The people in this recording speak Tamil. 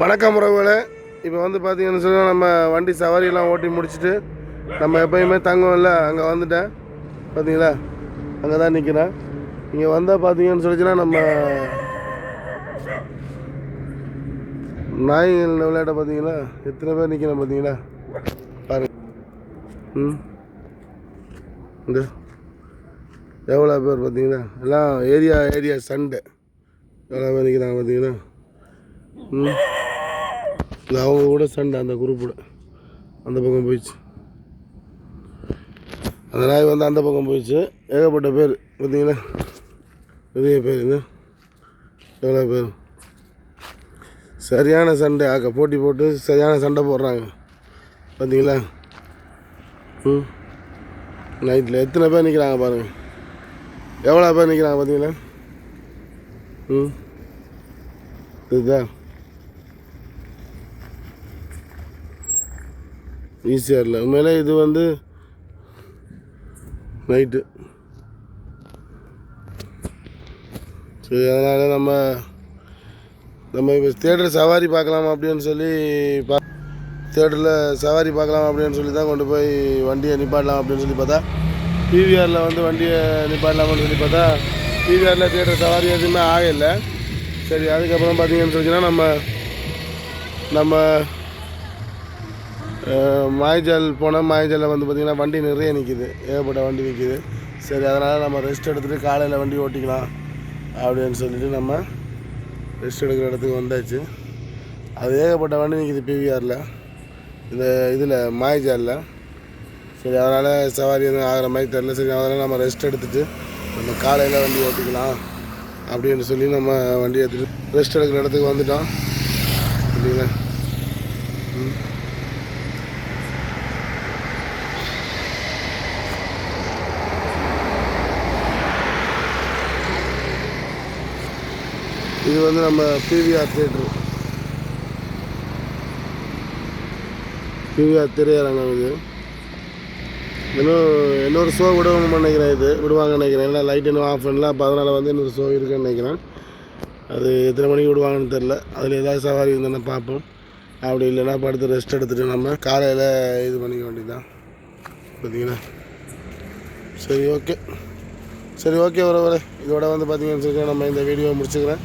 வணக்கம் உறவுகளே. இப்போ வந்து பார்த்தீங்கன்னு சொன்னால் நம்ம வண்டி சவாரியெல்லாம் ஓட்டி முடிச்சுட்டு நம்ம எப்பயுமே தங்குவோம்ல அங்கே வந்துட்டேன். பார்த்தீங்களா அங்கே தான் நிற்கிறேன் இங்கே வந்தால் பார்த்தீங்கன்னு சொல்லிச்சுன்னா நம்ம நாய்கள் விளையாட்ட பார்த்தீங்களா எத்தனை பேர் நிற்கிறேன் பார்த்தீங்களா பாருங்க. ம். இந்த எவ்வளோ பேர் பார்த்தீங்கன்னா எல்லாம் ஏரியா ஏரியா சண்டை. எவ்வளோ பேர் நிற்கிறாங்க பார்த்தீங்கன்னா இது அவங்க கூட சண்டை அந்த குரூப்போட அந்த பக்கம் போயிடுச்சு. அந்த நாய் வந்து அந்த பக்கம் போயிடுச்சு. ஏகப்பட்ட பேர் பார்த்தீங்களா? நிறைய பேர் இது. எவ்வளோ பேர்? சரியான சண்டை. ஆக்க போட்டி போட்டு சரியான சண்டை போடுறாங்க. பார்த்தீங்களா? ம். நைட்டில் எத்தனை பேர் நிற்கிறாங்க பாருங்கள் எவ்வளோ பேர் நிற்கிறாங்க பார்த்தீங்களா? ம். இதுதான். ஈஸியாக இல்லை. உண்மையிலே இது வந்து நைட்டு சரி அதனால் நம்ம நம்ம இப்போ தேட்டர் சவாரி பார்க்கலாம் அப்படின்னு சொல்லி பா தேட்டரில் சவாரி பார்க்கலாம் அப்படின்னு சொல்லி தான் கொண்டு போய் வண்டியை நிப்பாடலாம் அப்படின்னு சொல்லி பார்த்தா பிவிஆரில் வந்து வண்டியை நிப்பாடலாம்னு சொல்லி பார்த்தா பிவிஆரில் தேட்டர் சவாரி எதுவுமே ஆகலை. சரி அதுக்கப்புறம் பார்த்தீங்கன்னு சொல்லிச்சுன்னா நம்ம நம்ம மாய்ஜால் போனால் மாய்ஜாலில் வந்து பார்த்திங்கன்னா வண்டி நிறைய நிற்கிது ஏகப்பட்ட வண்டி நிற்கிது சரி அதனால் நம்ம ரெஸ்ட் எடுத்துகிட்டு காலையில் வண்டி ஓட்டிக்கலாம் அப்படின்னு சொல்லிட்டு நம்ம ரெஸ்ட் எடுக்கிற இடத்துக்கு வந்தாச்சு. அது ஏகப்பட்ட வண்டி நிற்கிது பிவிஆரில் இந்த இதில் மாய்ஜாலில். சரி அதனால் சவாரி எதுவும் ஆகிற மாதிரி தெரில சரி அதனால் நம்ம ரெஸ்ட் எடுத்துகிட்டு நம்ம காலையில் வண்டி ஓட்டிக்கலாம் அப்படின்னு சொல்லி நம்ம வண்டி எடுத்துகிட்டு ரெஸ்ட் எடுக்கிற இடத்துக்கு வந்துட்டோம். இல்லைங்களா இது வந்து நம்ம பிவிஆர் தேட்ரு பிவிஆர் திரையரங்கம் இது. இன்னும் இன்னொரு ஷோ விடுவோம்னு நினைக்கிறேன் இது. விடுவாங்கன்னு நினைக்கிறேன். ஏன்னா லைட் இன்னும் ஆஃப் பண்ணல அப்போ அதனால் வந்து இன்னொரு ஷோ இருக்குன்னு நினைக்கிறேன். அது எத்தனை மணிக்கு விடுவாங்கன்னு தெரில அதில் ஏதாவது சவாரி இருந்தோன்னா பார்ப்போம். அப்படி இல்லைன்னா படுத்து ரெஸ்ட் எடுத்துகிட்டு நம்ம காலையில் இது பண்ணிக்க வேண்டியதுதான். பார்த்தீங்கன்னா சரி ஓகே சரி ஓகே ஒரு இதோட வந்து பார்த்தீங்கன்னு சொல்லி நம்ம இந்த வீடியோவை முடிச்சுக்கிறேன்.